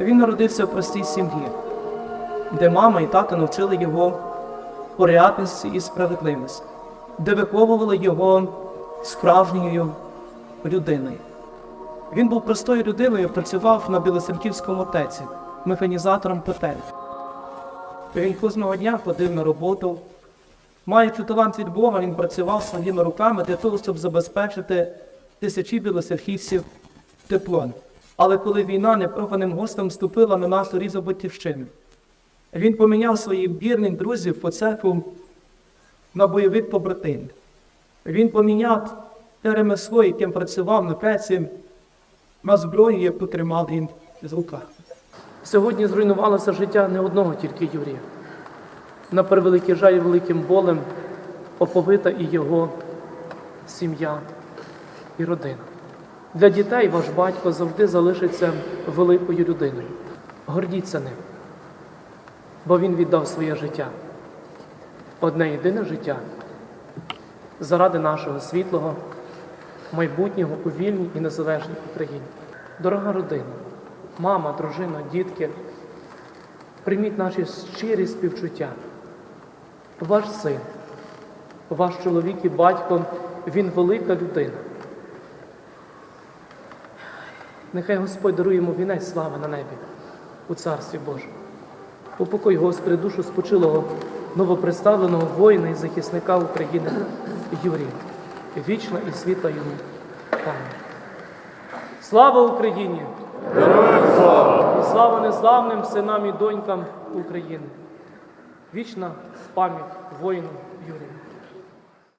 Він народився в простій сім'ї, де мама і тато навчили його порядності і справедливості, де виховували його справжньою людиною. Він був простою людиною, працював на Білоцерківському ТЕЦі, механізатором петель. Він кожного дня ходив на роботу. Маючи талант від Бога, він працював своїми руками для того, щоб забезпечити тисячі білоцерківців теплом. Але коли війна непроханим гостем вступила на нашу різу батьківщину, він поміняв своїх вірних друзів по церкву на бойових побратимів. Він поміняв те ремесло, яким працював на преці, на зброю, яку тримав він з руках. Сьогодні зруйнувалося життя не одного тільки Юрія. На превеликий жаль великим болем оповита і його сім'я і родина. Для дітей ваш батько завжди залишиться великою людиною. Гордіться ним, бо він віддав своє життя. Одне єдине життя заради нашого світлого, майбутнього у вільній і незалежній Україні. Дорога родина, мама, дружина, дітки, прийміть наші щирі співчуття. Ваш син, ваш чоловік і батько, він велика людина. Нехай Господь дарує йому вінець слави на небі у Царстві Божому. Упокой, Господи, душу спочилого новоприставленого воїна і захисника України Юрія. Вічна і світла йому. Слава Україні! Героям слава! І слава незламним синам і донькам України. Вічна пам'ять воїну Юрію.